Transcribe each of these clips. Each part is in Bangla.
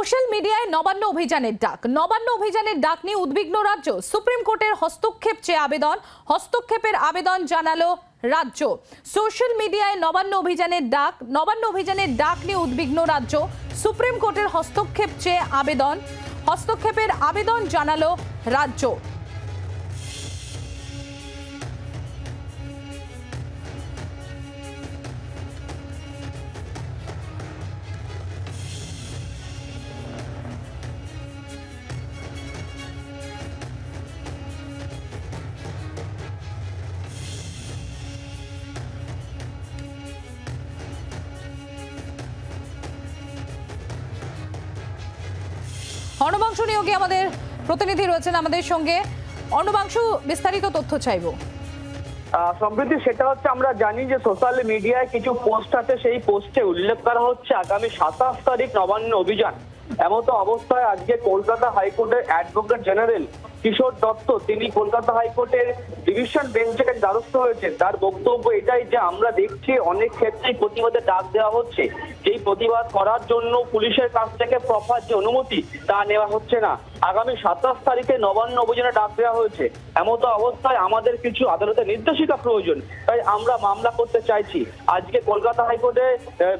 সোশ্যাল মিডিয়ায় নবান্ন অভিযানের ডাক। নবান্ন অভিযানের ডাক নিয়ে উদ্বিগ্ন রাজ্য। সুপ্রিম কোর্টের হস্তক্ষেপ চেয়ে আবেদন। হস্তক্ষেপের আবেদন জানালো রাজ্য। সোশ্যাল মিডিয়ায় নবান্ন অভিযানের ডাক। নবান্ন অভিযানের ডাক নিয়ে উদ্বিগ্ন রাজ্য। সুপ্রিম কোর্টের হস্তক্ষেপ চেয়ে আবেদন। হস্তক্ষেপের আবেদন জানালো রাজ্য। অর্ণবাংশ নিয়োগে আমাদের প্রতিনিধি রয়েছেন আমাদের সঙ্গে। অর্ণবাংশ, বিস্তারিত তথ্য চাইব। সম্প্রতি সেটা হচ্ছে আমরা জানি যে সোশ্যাল মিডিয়ায় কিছু পোস্ট আছে, সেই পোস্টে উল্লেখ করা হচ্ছে আগামী সাতাশ তারিখ নবান্ন অভিযান। এমতো অবস্থায় আজকে কলকাতা হাইকোর্টের অ্যাডভোকেট জেনারেল কিশোর দত্ত, তিনি কলকাতা হাইকোর্টের ডিভিশন বেঞ্চের দ্বারস্থ হয়েছেন। তার বক্তব্য এটাই যে আমরা দেখছি অনেক ক্ষেত্রেই প্রতিবাদে ডাক দেওয়া হচ্ছে। যেই প্রতিবাদ করার জন্য পুলিশের কাছ থেকে প্রফার যে অনুমতি তা নেওয়া হচ্ছে না। আগামী সাতাশ তারিখে নবান্ন অভিযানে ডাক দেওয়া হয়েছে। এমতো অবস্থায় আমাদের কিছু আদালতের নির্দেশিকা প্রয়োজন। তাই আমরা মামলা করতে চাইছি। আজকে কলকাতা হাইকোর্টে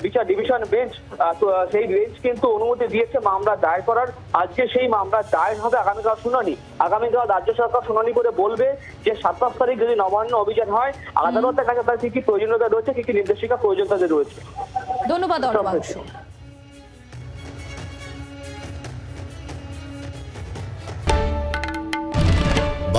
বিচার ডিভিশন বেঞ্চ তো, সেই বেঞ্চ কিন্তু অনুমতি দিয়েছে মামলা দায়ের করার। আজকে সেই মামলা দায়ের হবে আগামীকাল শুনানি। আগামীকাল রাজ্য সরকার শুনানি করে বলবে যে সাতাশ তারিখ যদি নবান্ন অভিযান হয় আদালতের কাছে তার কি কি প্রয়োজনীয়তা রয়েছে কি কি নির্দেশিকা প্রয়োজনীয়তা রয়েছে। ধন্যবাদ